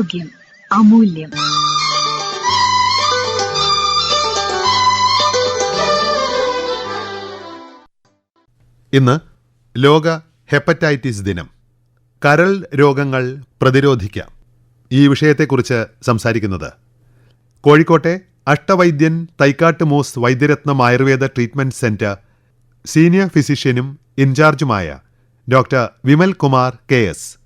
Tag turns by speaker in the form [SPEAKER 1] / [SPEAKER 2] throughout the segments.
[SPEAKER 1] ആരോഗ്യം അമൂല്യം.
[SPEAKER 2] ഇന്ന് ലോക ഹെപ്പറ്റൈറ്റിസ് ദിനം. കരൾ രോഗങ്ങൾ പ്രതിരോധിക്കാം. ഈ വിഷയത്തെക്കുറിച്ച് സംസാരിക്കുന്നത് കോഴിക്കോട്ടെ അഷ്ടവൈദ്യൻ Thaikkattu Mooss Vaidyaratnam Ayurveda treatment centre senior ഫിസിഷ്യനും ഇൻചാർജുമായ doctor Vimal Kumar K S.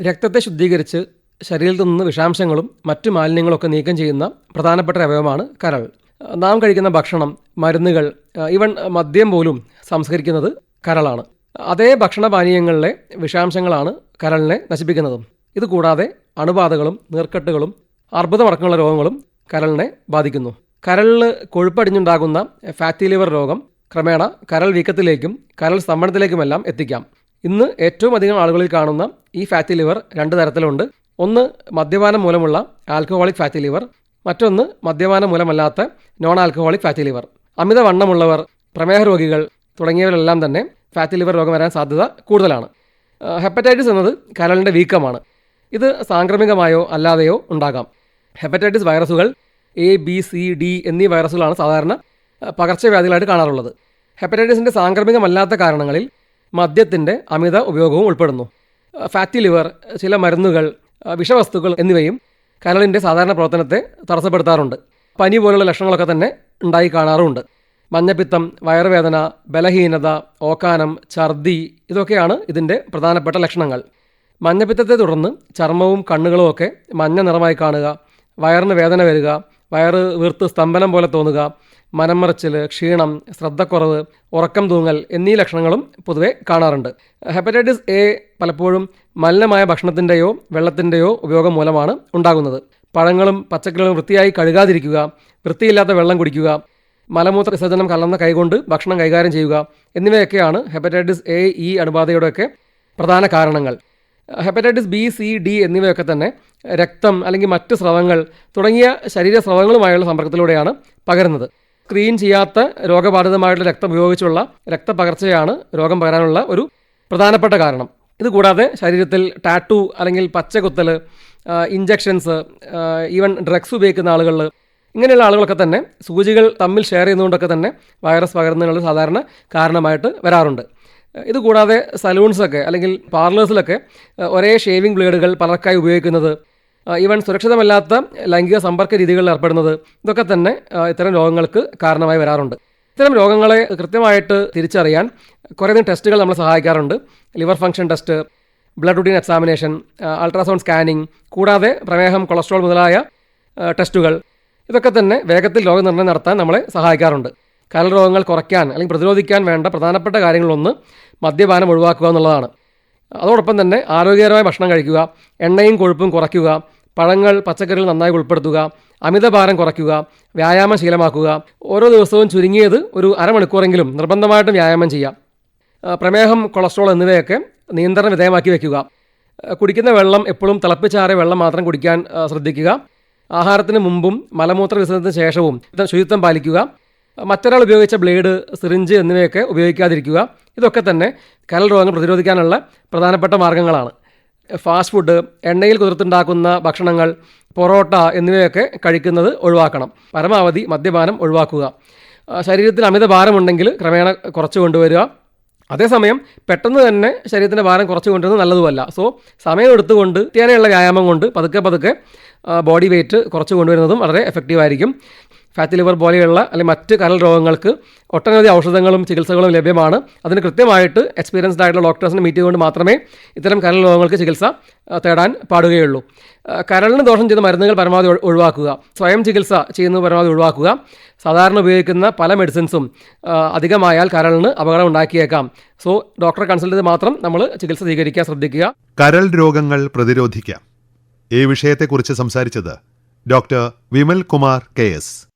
[SPEAKER 3] രക്തത്തെ ശുദ്ധീകരിച്ച് ശരീരത്തിൽ നിന്ന് വിഷാംശങ്ങളും മറ്റു മാലിന്യങ്ങളൊക്കെ നീക്കം ചെയ്യുന്ന പ്രധാനപ്പെട്ട അവയവമാണ് കരൾ. നാം കഴിക്കുന്ന ഭക്ഷണം മരുന്നുകൾ ഈവൻ മദ്യം പോലും സംസ്കരിക്കുന്നത് കരളാണ്. അതേ ഭക്ഷണപാനീയങ്ങളിലെ വിഷാംശങ്ങളാണ് കരളിനെ നശിപ്പിക്കുന്നതും. ഇതുകൂടാതെ അണുബാധകളും നീർക്കെട്ടുകളും അർബുദമടക്കമുള്ള രോഗങ്ങളും കരളിനെ ബാധിക്കുന്നു. കരളിൽ കൊഴുപ്പടിഞ്ഞുണ്ടാകുന്ന ഫാറ്റി ലിവർ രോഗം ക്രമേണ കരൾ വീക്കത്തിലേക്കും കരൾ സ്തംഭനത്തിലേക്കുമെല്ലാം എത്തിക്കാം. ഇന്ന് ഏറ്റവും അധികം ആളുകളിൽ കാണുന്ന ഈ ഫാറ്റി ലിവർ രണ്ട് തരത്തിലുണ്ട്. ഒന്ന് മദ്യപാനം മൂലമുള്ള ആൽക്കഹോളിക് ഫാറ്റി ലിവർ മറ്റൊന്ന് മദ്യപാനം മൂലമല്ലാത്ത നോൺ ആൽക്കഹോളിക് ഫാറ്റി ലിവർ അമിതവണ്ണമുള്ളവർ പ്രമേഹ രോഗികൾ തുടങ്ങിയവരെല്ലാം തന്നെ ഫാറ്റി ലിവർ രോഗം വരാൻ സാധ്യത കൂടുതലാണ്. ഹെപ്പറ്റൈറ്റിസ് എന്നത് കരളിന്റെ വീക്കമാണ്. ഇത് സാംക്രമികമായോ അല്ലാതെയോ ഉണ്ടാകാം. ഹെപ്പറ്റൈറ്റിസ് വൈറസുകൾ എ ബി സി ഡി എന്നീ വൈറസുകളാണ് സാധാരണ പകർച്ചവ്യാധികളായിട്ട് കാണാറുള്ളത്. ഹെപ്പറ്റൈറ്റിസിന്റെ സാംക്രമികമല്ലാത്ത കാരണങ്ങളിൽ മദ്യത്തിന്റെ അമിത ഉപയോഗവും ഉൾപ്പെടുന്നു. ഫാറ്റി ലിവർ ചില മരുന്നുകൾ വിഷവസ്തുക്കൾ എന്നിവയും കരളിന്റെ സാധാരണ പ്രവർത്തനത്തെ തടസ്സപ്പെടുത്താറുണ്ട്. പനി പോലുള്ള ലക്ഷണങ്ങളൊക്കെ തന്നെ ഉണ്ടായി കാണാറുമുണ്ട് മഞ്ഞപ്പിത്തം വയറുവേദന ബലഹീനത ഓക്കാനം ഛർദി ഇതൊക്കെയാണ് ഇതിന്റെ പ്രധാനപ്പെട്ട ലക്ഷണങ്ങൾ. മഞ്ഞപ്പിത്തത്തെ തുടർന്ന് ചർമ്മവും കണ്ണുകളും ഒക്കെ മഞ്ഞ നിറമായി കാണുക വയറിന് വേദന വരിക വയറ് വീർത്ത് സ്തംഭനം പോലെ തോന്നുക മനംമറിച്ചിൽ ക്ഷീണം ശ്രദ്ധക്കുറവ് ഉറക്കം തൂങ്ങൽ എന്നീ ലക്ഷണങ്ങളും പൊതുവെ കാണാറുണ്ട്. ഹെപ്പറ്റൈറ്റിസ് എ പലപ്പോഴും മലിനമായ ഭക്ഷണത്തിന്റെയോ വെള്ളത്തിന്റെയോ ഉപയോഗം മൂലമാണ് ഉണ്ടാകുന്നത്. പഴങ്ങളും പച്ചക്കറികളും വൃത്തിയായി കഴുകാതിരിക്കുക വൃത്തിയില്ലാത്ത വെള്ളം കുടിക്കുക മലമൂത്ര വിസർജനം കലർന്ന കൈകൊണ്ട് ഭക്ഷണം കൈകാര്യം ചെയ്യുക എന്നിവയൊക്കെയാണ് ഹെപ്പറ്റൈറ്റിസ് എ ഇ അണുബാധയുടെയൊക്കെ പ്രധാന കാരണങ്ങൾ. ഹെപ്പറ്റൈറ്റിസ് ബി സി ഡി എന്നിവയൊക്കെ തന്നെ രക്തം അല്ലെങ്കിൽ മറ്റ് സ്രവങ്ങൾ തുടങ്ങിയ ശരീര സ്രവങ്ങളുമായുള്ള സമ്പർക്കത്തിലൂടെയാണ് പകരുന്നത്. സ്ക്രീൻ ചെയ്യാത്ത രോഗബാധിതമായിട്ടുള്ള രക്തം ഉപയോഗിച്ചുള്ള രക്തപകർച്ചയാണ് രോഗം പകരാനുള്ള ഒരു പ്രധാനപ്പെട്ട കാരണം. ഇതുകൂടാതെ ശരീരത്തിൽ ടാറ്റു അല്ലെങ്കിൽ പച്ചകുത്തൽ ഇഞ്ചക്ഷൻസ് ഈവൻ ഡ്രഗ്സ് ഉപയോഗിക്കുന്ന ആളുകളിൽ ഇങ്ങനെയുള്ള ആളുകളൊക്കെ തന്നെ സൂചികൾ തമ്മിൽ ഷെയർ ചെയ്യുന്നതുകൊണ്ടൊക്കെ തന്നെ വൈറസ് പകരുന്നതിനുള്ള സാധാരണ കാരണമായിട്ട് വരാറുണ്ട്. ഇതുകൂടാതെ സലൂൺസൊക്കെ അല്ലെങ്കിൽ പാർലേഴ്സിലൊക്കെ ഒരേ ഷേവിംഗ് ബ്ലേഡുകൾ പലർക്കായി ഉപയോഗിക്കുന്നത് ഈവൻ സുരക്ഷിതമല്ലാത്ത ലൈംഗിക സമ്പർക്ക രീതികളിൽ ഏർപ്പെടുന്നത് ഇതൊക്കെ തന്നെ ഇത്തരം രോഗങ്ങൾക്ക് കാരണമായി വരാറുണ്ട്. ഇത്തരം രോഗങ്ങളെ കൃത്യമായിട്ട് തിരിച്ചറിയാൻ കുറേയധികം ടെസ്റ്റുകൾ നമ്മളെ സഹായിക്കാറുണ്ട്. Liver function test blood routine examination ultrasound scanning കൂടാതെ പ്രമേഹം കൊളസ്ട്രോൾ മുതലായ ടെസ്റ്റുകൾ. ഇതൊക്കെ തന്നെ വേഗത്തിൽ രോഗനിർണയം നടത്താൻ നമ്മളെ സഹായിക്കാറുണ്ട്. കരൾ രോഗങ്ങൾ കുറയ്ക്കാൻ അല്ലെങ്കിൽ പ്രതിരോധിക്കാൻ വേണ്ട പ്രധാനപ്പെട്ട കാര്യങ്ങളൊന്ന് മദ്യപാനം ഒഴിവാക്കുക എന്നുള്ളതാണ്. അതോടൊപ്പം തന്നെ ആരോഗ്യകരമായ ഭക്ഷണം കഴിക്കുക എണ്ണയും കൊഴുപ്പും കുറയ്ക്കുക പഴങ്ങൾ പച്ചക്കറികൾ നന്നായി ഉൾപ്പെടുത്തുക അമിതഭാരം കുറയ്ക്കുക വ്യായാമം ശീലമാക്കുക. ഓരോ ദിവസവും ചുരുങ്ങിയത് ഒരു അരമണിക്കൂറെങ്കിലും നിർബന്ധമായിട്ടും വ്യായാമം ചെയ്യുക. പ്രമേഹം കൊളസ്ട്രോൾ എന്നിവയൊക്കെ നിയന്ത്രണ വിധേയമാക്കി വയ്ക്കുക കുടിക്കുന്ന വെള്ളം എപ്പോഴും തിളപ്പിച്ചാറിയ വെള്ളം മാത്രം കുടിക്കാൻ ശ്രദ്ധിക്കുക. ആഹാരത്തിന് മുമ്പും മലമൂത്ര വിസർജനത്തിന് ശേഷവും ശുചിത്വം പാലിക്കുക. മറ്റൊരാൾ ഉപയോഗിച്ച ബ്ലേഡ് സിറിഞ്ച് എന്നിവയൊക്കെ ഉപയോഗിക്കാതിരിക്കുക. ഇതൊക്കെ തന്നെ കരൽ രോഗങ്ങൾ പ്രതിരോധിക്കാനുള്ള പ്രധാനപ്പെട്ട മാർഗങ്ങളാണ് ഫാസ്റ്റ് ഫുഡ് എണ്ണയിൽ കുതിർത്തുണ്ടാക്കുന്ന ഭക്ഷണങ്ങൾ പൊറോട്ട എന്നിവയൊക്കെ കഴിക്കുന്നത് ഒഴിവാക്കണം. പരമാവധി മദ്യപാനം ഒഴിവാക്കുക. ശരീരത്തിൽ അമിത ഭാരമുണ്ടെങ്കിൽ ക്രമേണ കുറച്ച് കൊണ്ടുവരിക. അതേസമയം പെട്ടെന്ന് തന്നെ ശരീരത്തിന്റെ ഭാരം കുറച്ച് കൊണ്ടുവരുന്നത് നല്ലതുമല്ല. സോ സമയം എടുത്തുകൊണ്ട് ത്യാനയുള്ള വ്യായാമം കൊണ്ട് പതുക്കെ പതുക്കെ ബോഡി വെയിറ്റ് കുറച്ച് കൊണ്ടുവരുന്നതും വളരെ എഫക്റ്റീവ് ആയിരിക്കും ഫാറ്റി ലിവർ പോലെയുള്ള അല്ലെങ്കിൽ മറ്റ് കരൾ രോഗങ്ങൾക്ക് ഒട്ടനവധി ഔഷധങ്ങളും ചികിത്സകളും ലഭ്യമാണ്. അതിന് കൃത്യമായിട്ട് എക്സ്പീരിയൻസ്ഡ് ആയിട്ടുള്ള ഡോക്ടേഴ്സിനെ മീറ്റ് ചെയ്തുകൊണ്ട് മാത്രമേ ഇത്തരം കരൾ രോഗങ്ങൾക്ക് ചികിത്സ തേടാൻ പാടുകയുള്ളൂ. കരളിന് ദോഷം ചെയ്യുന്ന മരുന്നുകൾ പരമാവധി ഒഴിവാക്കുക. സ്വയം ചികിത്സ ചെയ്യുന്നത് പരമാവധി ഒഴിവാക്കുക. സാധാരണ ഉപയോഗിക്കുന്ന പല മെഡിസിൻസും അധികമായാൽ കരളിന് അപകടം ഉണ്ടാക്കിയേക്കാം. സോ ഡോക്ടറെ കൺസൾട്ട് ചെയ്ത് മാത്രം നമ്മൾ ചികിത്സ സ്വീകരിക്കാൻ ശ്രദ്ധിക്കുക.
[SPEAKER 2] കരൾ രോഗങ്ങൾ പ്രതിരോധിക്കാം. ഈ വിഷയത്തെക്കുറിച്ച് സംസാരിച്ചത് doctor Vimal Kumar K S.